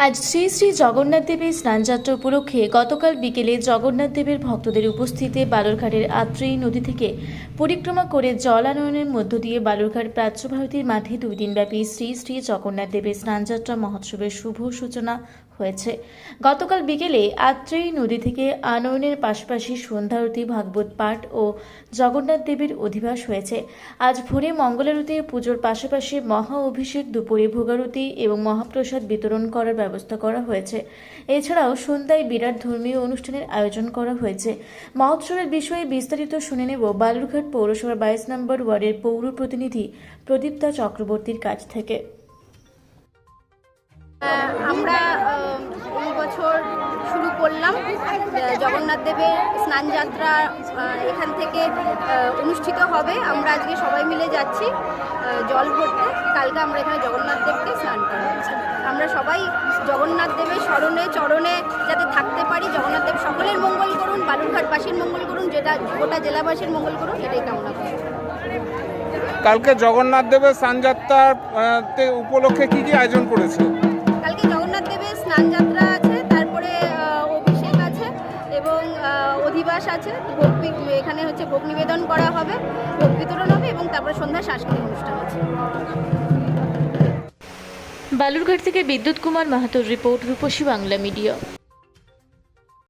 আজ শ্রী শ্রী জগন্নাথ দেবের স্নানযাত্রা উপলক্ষে গতকাল বিকেলে জগন্নাথ দেবের ভক্তদের উপস্থিতিতে বালুরঘাটের আত্রেয়ী নদী থেকে পরিক্রমা করে জল আনয়নের মধ্য দিয়ে বালুরঘাট প্রাচ্যভারতীর মাঠে দুই দিনব্যাপী শ্রী শ্রী জগন্নাথ দেবের স্নানযাত্রা মহোৎসবের শুভ সূচনা হয়েছে। গতকাল বিকেলে আত্রেয়ী নদী থেকে আনয়নের পাশাপাশি সন্ধ্যারতি ভাগবত পাঠ ও জগন্নাথ দেবের অধিবাস হয়েছে। আজ ভোরে মঙ্গলারতি পুজোর পাশাপাশি মহা অভিষেক, দুপুরে ভোগারতি এবং মহাপ্রসাদ বিতরণ করার ব্যবস্থা করা হয়েছে। এছাড়াও সন্ধ্যায় বিরাট ধর্মীয় অনুষ্ঠানের আয়োজন করা হয়েছে। মহোৎসবের বিষয়ে বিস্তারিত শুনে নেব বালুরঘাট পৌরসভার বাইশ নম্বর ওয়ার্ডের পৌর প্রতিনিধি প্রদীপ্তা চক্রবর্তীর কাছ থেকে। আমরা শুরু জগন্নাথ দেবের স্নানযাত্রা এখান থেকে অনুষ্ঠিত হবে। আমরা আজকে সবাই মিলে যাচ্ছি জল ভরতে। কালকে আমরা এখানে জগন্নাথ দেবকে স্নান করাচ্ছি আমরা সবাই জগন্নাথ দেবের স্মরণে চরণে যাতে থাকতে পারি জগন্নাথ দেব সকলের মঙ্গল করুন বালুরঘাটবাসীর মঙ্গল করুন যেটা গোটা জেলাবাসীর মঙ্গল করুন এটাই কামনা করি। কালকে জগন্নাথ দেবের স্নানযাত্রার উপলক্ষে কি কি আয়োজন করেছে? কালকে জগন্নাথ দেবের স্নানযাত্রা অধিবাস আছে। ভোগ এখানে হচ্ছে ভোগ নিবেদন করা হবে, ভোগ বিতরণ হবে এবং তারপরে সন্ধ্যায় সাংস্কৃতিক অনুষ্ঠান আছে। বালুরঘাট থেকে বিদ্যুৎ কুমার মাহাতোর রিপোর্ট রূপসী বাংলা মিডিয়া।